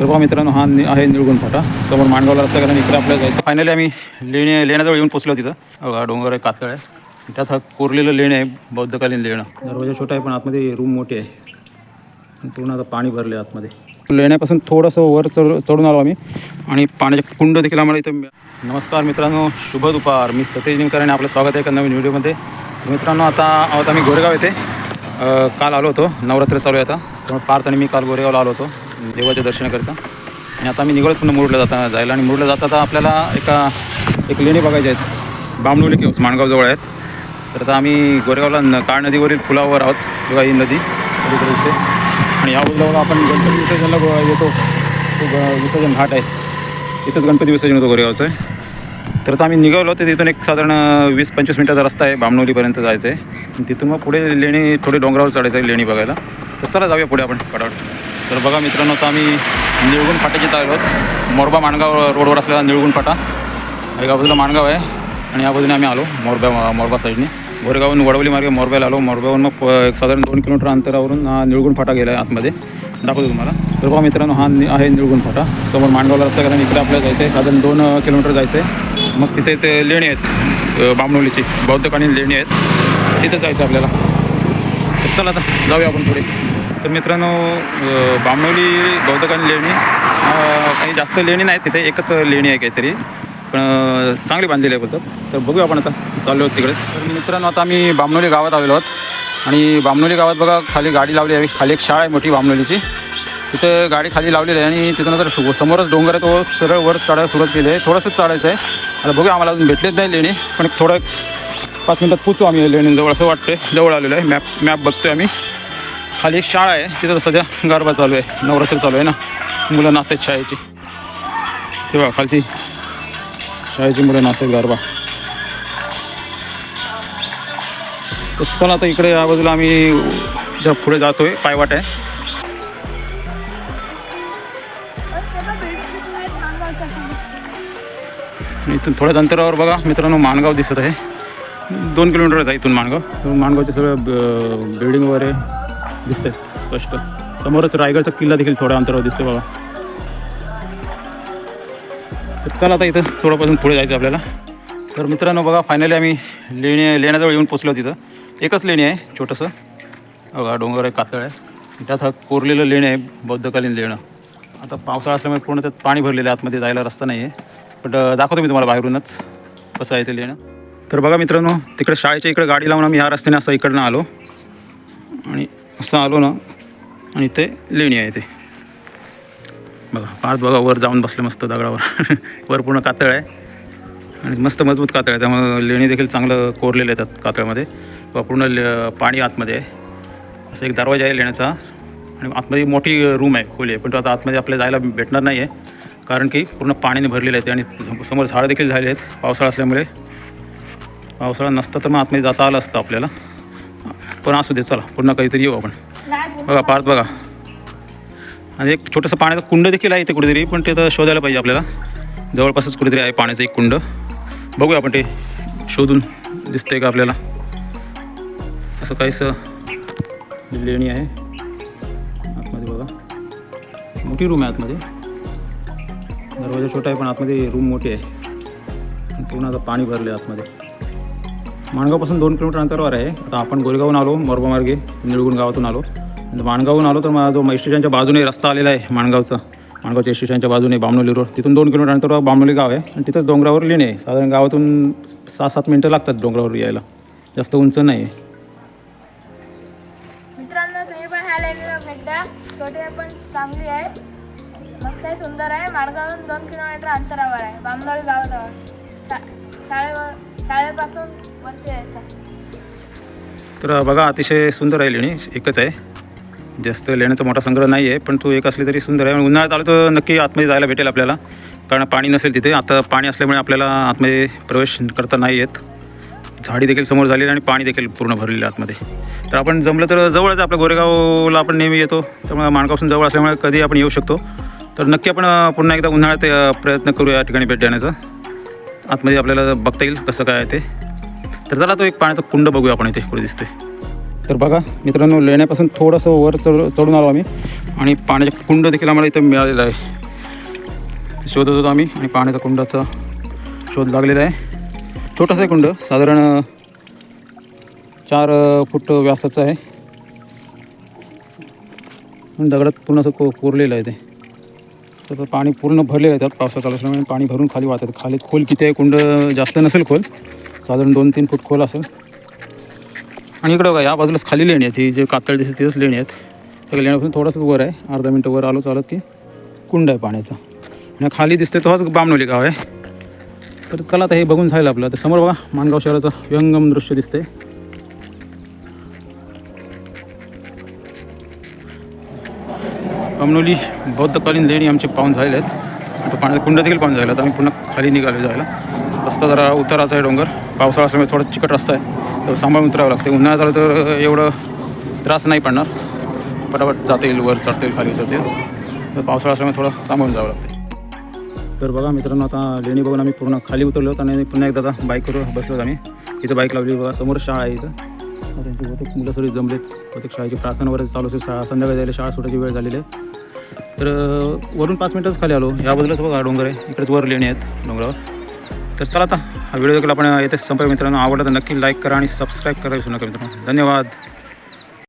तर बघा मित्रांनो हा नि- आहे निळगुण फाटा. समोर मांडवला रस्ता कारण इकडे आपल्याला जायचं. फायनली आम्ही लेणी लेण्याजवळ येऊन पोचलो तिथं. बघा डोंगर आहे कातळ आहे. त्यात हा कोरलेलं लेणं आहे बौद्धकालीन लेणं. दरवाजा छोटा आहे पण आतमध्ये रूम मोठी आहे. पूर्ण आता पाणी भरले आतमध्ये. लेण्यापासून थोडंसं वर चढ चढून आलो आम्ही. आणि पाण्याचे कुंड देखील आम्हाला इथं नमस्कार मित्रांनो शुभ दुपार. मी सतेज निमकर आपलं स्वागत आहे एका नवीन व्हिडिओमध्ये. मित्रांनो आता आहोत आम्ही गोरेगाव येथे. काल आलो होतो. नवरात्र चालू आहे आता. पार्थ आणि मी काल गोरेगावला आलो होतो. देवाचे दर्शन करता. आणि आता आम्ही निघत पुन्हा मुरुडला जाता जायला. आणि मुरुडला जाता आता आपल्याला एका एक लेणी बघायची आहेत. बामणुली किंवा माणगावजवळ आहेत. तर आता आम्ही गोरेगावला न काळ नदीवरील पुलावर आहोत. किंवा ही नदी अलीकडे दिसते आणि या बाजूला आपण गणपती विसर्जनला गो- येतो. तो ग- विसर्जन घाट आहे. तिथंच गणपती विसर्जन होतो गोरेगावचं. आहे तर आता आम्ही निघालो. तर तिथून एक साधारण वीस पंचवीस मिनटाचा रस्ता आहे. बामणोलीपर्यंत जायचं आहे तिथून मग पुढे लेणी थोडी डोंगरावर चढायचं आहे लेणी बघायला. तर चला जाऊया पुढे आपण. पटापट. तर बघा मित्रांनो आता आम्ही निळगुण फाट्याचे आलो आहोत. मोरबा माणगाव रोडवर असलेला निळगुण फाटा. एका बाजूला माणगाव आहे आणि या बाजूने आम्ही आलो मोरबा मोरबा साईडने. गोरेगावहून वडवली मार्गे मोरब्याला आलो. मोरब्यावरून मग एक साधारण दोन किलोमीटर अंतरावरून हा निळगुण फाटा गेला आहे आतमध्ये. दाखवतो तुम्हाला. तर बघा मित्रांनो हा आहे निळगुण फाटा. समोर माणगावला रस्ता कारण इकडे आपल्याला जायचं आहे. साधारण दोन किलोमीटर जायचं आहे. मग तिथे ते लेणी आहेत बामणोलीची. बौद्धकालीन लेणी आहेत. तिथे जायचं आहे आपल्याला. चला आता जाऊया आपण पुढे. तर मित्रांनो बामणोली बौद्धकालीन लेणी काही जास्त लेणी नाहीत तिथे एकच लेणी आहे काहीतरी. पण चांगली बांधलेली आहे बोलतात. तर बघूया आपण आता चाललो आहोत तिकडेच. तर मित्रांनो आता आम्ही बामणोली गावात आलेलो आहोत. आणि बामणोली गावात बघा खाली गाडी लावली आहे. खाली एक शाळा आहे मोठी बामणोलीची. तिथे गाडी खाली लावलेली आहे आणि तिथून तर समोरच डोंगर आहे. तो सरळ वर चढायला सुरुवात केली आहे. थोडंसंच चढायचं आहे. आता बघूया आम्हाला अजून भेटलेच नाही लेणी पण एक थोडं पाच मिनटात पोचू आम्ही लेणीजवळ. असं वाटते जवळ आलेलो आहे. मॅप मॅप बघतोय आम्ही. खाली एक शाळा आहे. तिथं सध्या गरबा चालू आहे. नवरात्र चालू आहे ना. मुलं नाचतात शाळेची. तेव्हा खालती शाळेची मुलं नाचतात गरबा. तर चला आता इकडे या बाजूला आम्ही ज्या पुढे जातोय पायवाट आहे. इथून थोड्याच अंतरावर बघा मित्रांनो माणगाव दिसत आहे. दोन किलोमीटर आहे इथून माणगाव. माणगावचे सगळं बिल्डिंग वगैरे. दिसत स्पष्ट. समोरच रायगडचा किल्ला देखील थोड्या अंतरावर दिसतो बघा. तर चला आता इथं थोडंपासून पुढे जायचं आपल्याला. तर मित्रांनो बघा फायनली आम्ही लेणी लेण्याजवळ येऊन पोचलो तिथं. एकच लेणी आहे छोटंसं. बघा डोंगर आहे कातळ आहे. त्यात हा कोरलेलं लेणी आहे बौद्धकालीन लेणं. आता पावसाळा असल्यामुळे पूर्ण त्यात पाणी भरलेलं आहे आतमध्ये जायला रस्ता नाही आहे. पण दाखवतो मी तुम्हाला बाहेरूनच कसं आहे ते लेणं. तर बघा मित्रांनो तिकडे शाळेच्या इकडे गाडी लावून आम्ही ह्या रस्त्याने असं इकडनं आलो. आणि असं आलो ना आणि ते लेणी आहे ते बघा पाच बघा वर जाऊन बसले मस्त दगडावर. वर पूर्ण कातळ आहे. आणि मस्त मजबूत कातळ आहे. त्यामुळं लेणी देखील चांगलं कोरलेलं आहे त्यात कातळमध्ये. व पूर्ण ले- पाणी आतमध्ये आहे. असं एक दरवाजा आहे लेण्याचा. आणि आतमध्ये मोठी रूम आहे खोली आहे. पण तो आता आतमध्ये आपल्याला जायला भेटणार नाही आहे कारण की पूर्ण पाण्याने भरलेलं आहे ते आणि समोर झाडं देखील झाले आहेत पावसाळा असल्यामुळे. पावसाळा नसता तर मग आतमध्ये जाता आलं असतं आपल्याला. पण असू दे चला. पुन्हा काहीतरी येऊ आपण. बघा पार्थ बघा. आणि एक छोटंसं पाण्याचं कुंड देखील आहे इथे कुठेतरी पण ते तर शोधायला पाहिजे आपल्याला. जवळपासच कुठेतरी आहे पाण्याचं एक कुंड. बघूया आपण ते शोधून दिसतंय का आपल्याला. असं काहीसं लेणी आहे. आतमध्ये बघा. मोठी रूम आहे आतमध्ये. दरवाजा छोटा आहे पण आतमध्ये रूम मोठी आहे. पूर्ण आता पाणी भरले आतमध्ये. माणगावपासून दोन किलोमीटर अंतरावर आहे. आता आपण गोरेगावून आलो मोरबा मार्गे निळगुण गावातून आलो. माणगावहून आलो तर मला जो स्टेशनच्या बाजूने रस्ता आलेला आहे माणगावचा माणगावच्या स्टेशनच्या बाजूने बामणोली रोड तिथून दोन किलोमीटर अंतरावर बामणोली गाव आहे. आणि तिथंच डोंगरावर लेणे आहे. साधारण गावातून सहा सात मिनटं लागतात डोंगरावर यायला. जास्त उंच नाही आहे. मित्रांनो तुम्ही पण ह्या लाईनीला छोटी पण चांगली आहे. मस्त सुंदर आहे. मार्गावरून दोन किलोमीटर अंतरावर आहे. बामणोली गावाजवळ. शाळेवर शाळेपासून वरती तर बघा अतिशय सुंदर आहे लेणी एकच आहे. जास्त लेण्याचा मोठा संग्रह नाही आहे पण तू एक असली तरी सुंदर आहे. उन्हाळ्यात आलो तर नक्की आतमध्ये जायला भेटेल आपल्याला. कारण पाणी नसेल तिथे. आता पाणी असल्यामुळे आपल्याला आतमध्ये प्रवेश करता नाही येत. झाडी देखील समोर झालेली आणि पाणी देखील पूर्ण भरलेलं आतमध्ये. तर आपण जमलं तर जवळच आपल्या गोरेगावला आपण नेहमी येतो. त्यामुळे माणगावपासून जवळ असल्यामुळे कधी आपण येऊ शकतो. तर नक्की आपण पुन्हा एकदा उन्हाळ्यात प्रयत्न करू या ठिकाणी भेट देण्याचा. आतमध्ये आपल्याला बघता येईल कसं काय आहे ते. तर चला तो एक पाण्याचा कुंड बघूया आपण इथे कुठे दिसतोय. तर बघा मित्रांनो लेण्यापासून थोडंसं वर चढ चढून आलो आम्ही. आणि पाण्याचा कुंड देखील आम्हाला इथं मिळालेला आहे. शोधत होतो आम्ही आणि पाण्याचा कुंडाचा शोध लागलेला आहे. छोटासा आहे कुंड साधारण चार फूट व्यासाचं आहे. दगडात पूर्ण असं को कोरलेलं आहे ते. तर पाणी पूर्ण भरलेलं आहे त्यात. पावसाचा चालू असल्यामुळे पाणी भरून खाली वाहतात. खाली खोल किती आहे? कुंड जास्त नसेल खोल. साधारण दोन तीन फूट खोल असेल. आणि इकडं बघा या बाजूलाच खाली लेणी आहेत. ही जे कातळ दिसते तिथंच लेणी आहेत. त्या लेण्यापासून थोडंसंच वर आहे. अर्धा मिनटं वर आलो चालत की कुंड आहे पाण्याचा. आणि खाली दिसते तो हाच बामणोली गाव आहे. तर चला आता हे बघून झालं आपलं. तर समोर बघा माणगाव शहराचं व्यंगम दृश्य दिसते कमनोली बौद्धकालीन लेणी आमचे पाहून झालेले आहेत. आता पाण्याचा कुंड देखील पाहून झालेला आम्ही पुन्हा खाली निघालो जायला. रस्ता जरा उताराचा आहे डोंगर. पावसाळा असल्यामुळे थोडं चिकट रस्ता आहे. तर सांभाळून उतरावं लागते. उन्हाळ्यात आलं तर एवढं त्रास नाही पडणार. पटापट जाता येईल वर चढता येईल खाली उतरते तर पावसाळा असल्यामुळे थोडं सांभाळून जावं लागते. तर बघा मित्रांनो आता लेणी बघून आम्ही पूर्ण खाली उतरलो होतो आणि पुन्हा एकदा आता बाईकवर बसलो आम्ही. इथं बाईक लावली बघा समोर शाळा आहे इथं. त्यांची बहुतेक मुलं सगळी जमलेत. बहुतेक शाळेची प्रार्थना वगैरे चालू असेल शाळा. संध्याकाळी जायला शाळा सुटायची वेळ झालेली आहे. तर वरून पाच मिनटंच खाली आलो. या बाजूलाच बघा डोंगर आहे. इकडेच वर लेणी आहेत डोंगरावर. तर चला आता हा व्हिडिओ देखील आपण येथे संपर्क मित्रांनो. आवडला तर नक्की लाईक करा आणि सबस्क्राईब करा विसरू नका मित्रांनो. धन्यवाद.